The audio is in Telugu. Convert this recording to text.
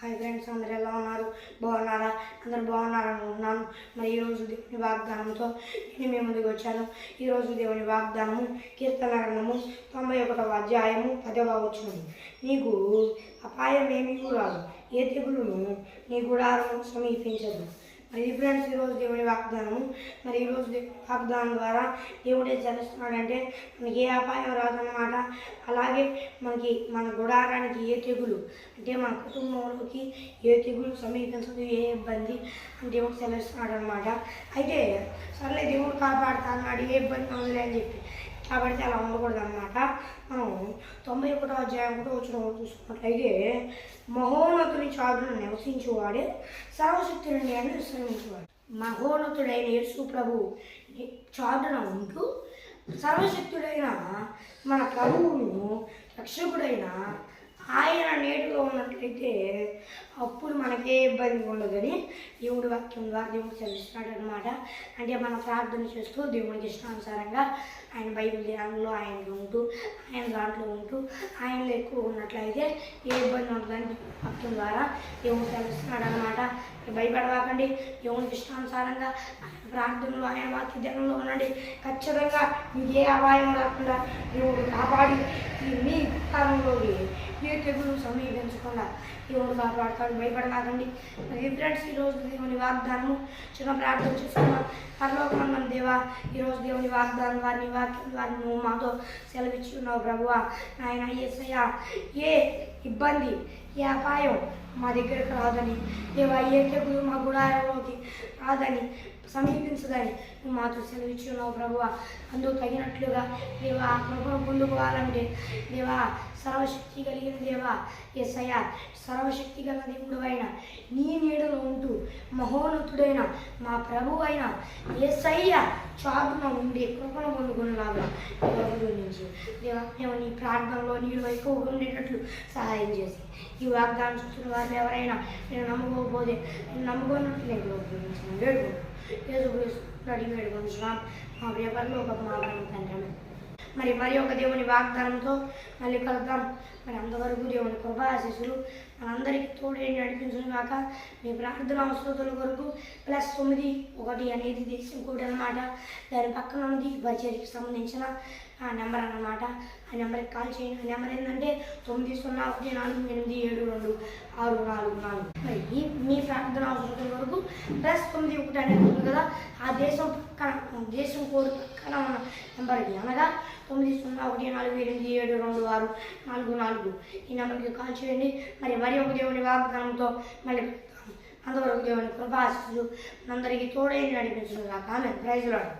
హాయ్ ఫ్రెండ్స్ అందరు ఎలా ఉన్నారు? బాగున్నారా? అందరు బాగున్నారా? అనుకుంటున్నాను మరి ఈరోజు దేవుని వాగ్దానంతో నేను మీ ముందుకు వచ్చాను. ఈరోజు దేవుని వాగ్దానము కీర్తన గ్రంథము తొంభై ఒకటవ అధ్యాయము పదవ వచ్చినది నీకు అపాయం ఏమీ రాదు. ఏ తెగులును నీ గుడారము సమీపించదు. మరి ఫ్రెండ్స్ ఈరోజు దేవుడి వాగ్దానం. మరి ఈరోజు వాగ్దానం ద్వారా దేవుడు ఏం చేస్తున్నాడంటే మనకి ఏ అపాయం రాదన్నమాట. అలాగే మనకి మన గుడారానికి ఏ తెగులు? అంటే మన కుటుంబంలోకి ఏ తెగులు సమీపించదు ఏ ఇబ్బంది అని దేవుడు సెలవిస్తున్నాడు అనమాట అయితే సర్లే దేవుడు కాపాడుతా అన్నాడు ఏ ఇబ్బంది ఉందిలే అని చెప్పి. కాబట్టి అలా ఉండకూడదు అనమాట మనం తొంభై ఒకటో అధ్యాయం కూడా వచ్చిన చూసుకున్నట్లయితే మహోన్నతుని చాటును నివసించేవాడే సర్వశక్తుని అని మహోన్నతుడైన యేసు ప్రభు చాటున ఉంటూ సర్వశక్తుడైన మన ప్రభువును రక్షకుడైన ఆయన నేటిలో అప్పుడు మనకే ఇబ్బంది ఉండదని దేవుడి వాక్యం ద్వారా దేవుడు చదివిస్తున్నాడు అనమాట అంటే మనం ప్రార్థన చేస్తూ దేవునికి ఇష్టానుసారంగా ఆయన బైబిల్ ధ్యానంలో ఆయన ఉంటూ ఆయన దాంట్లో ఉంటూ ఆయనలో ఎక్కువ ఉన్నట్లయితే ఏ ఇబ్బంది ఉండదని వాక్యం ద్వారా దేవుడు చదివిస్తున్నాడు అనమాట భయపడవాకండి. దేవునికి ఇష్టానుసారంగా ఆయన ప్రార్థనలో ఆయన వాక్య ధ్యానంలో ఉండండి. ఖచ్చితంగా మీకు ఏ అపాయం రాకుండా దేవుడు కాపాడి మీ కాలంలోకి ఏ తెగులు పెంచుకున్నారు దేవుడు కాపాడుతాడు భయపడనాకండి మరి ఫ్రెండ్స్ ఈరోజు దేవుని వాగ్దానము? చిన్న ప్రార్థన చేసుకున్నాం. పరలోకమందం దేవా ఈరోజు దేవుని వాగ్దానం వారిని వాక్యం వారిని నువ్వు మాతో సెలవిచ్చి ఉన్నావు ప్రభువా. నాయన ఏసయ్యా ఏ ఇబ్బంది ఏ అపాయం మా దగ్గరకు రాదని దేవా ఏ తెగులు మా గుడారంలోకి రాదని సమీపించదని నువ్వు మాతో సెలవిచ్చి ఉన్నావు ప్రభువ. అందుకు తగినట్లుగా దేవా ముందుకు పొందుకోవాలంటే దేవా సర్వశక్తి కలిగిన దేవా ఎస్ఐయ సర్వశక్తి గల దేవుడు అయిన నీ నీడలో ఉంటూ మహోన్నతుడైన మా ప్రభు అయిన ఎస్ఐయ చాటున ఉండి కృపను పొందుకునేలాగా దేవుడు నుంచి దేవా మేము నీ ప్రార్థనలో నీళ్ళు ఎక్కువగా ఉండేటట్లు సహాయం చేసి ఈ వాగ్దానం చూస్తున్న వారిని ఎవరైనా నేను నమ్ముకోకపోతే నేను నమ్ముకున్నట్టు నేను ఉపయోగించాను వేడుకో ఏదో అడిగి వేడుకుంటున్నాను మా పేపర్లో ఒక మా తండ్రి మరి మరి ఒక దేవుని వాగ్దానంతో మళ్ళీ కలుద్దాం. మరి అంతవరకు దేవుని కృప ఆశీస్సులు. మనందరికీ తోడే నడిపించును కాక మీ ప్రార్థన అవసరతల కొరకు ప్లస్ తొమ్మిది ఒకటి అనేది దేశం కూడా అనమాట దాని పక్కన ఉంది బడ్జెట్కి సంబంధించిన ఆ నెంబర్ అన్నమాట. ఆ నెంబర్కి కాల్ చేయండి. ఆ నెంబర్ ఏంటంటే తొమ్మిది సున్నా ఒకటి నాలుగు ఎనిమిది ఏడు రెండు ఆరు నాలుగు నాలుగు. మరి ఈ మీ ప్రార్థన అవసరం వరకు ప్లస్ తొమ్మిది ఒకటి అనేది ఉంది కదా. ఆ దేశం పక్కన దేశం కోడ్ పక్కన ఉన్న నెంబర్కి అనగా తొమ్మిది సున్నా ఒకటి నాలుగు ఎనిమిది ఏడు రెండు ఆరు నాలుగు నాలుగు. ఈ నెంబర్కి కాల్ చేయండి. మరి మరి ఒక దేవుని వాగ్దానంతో మళ్ళీ అంతవరకు దేవుని కృపాస్తులు అందరికీ తోడైన నడిపించుగా ఆమె ప్రైజ్లాడు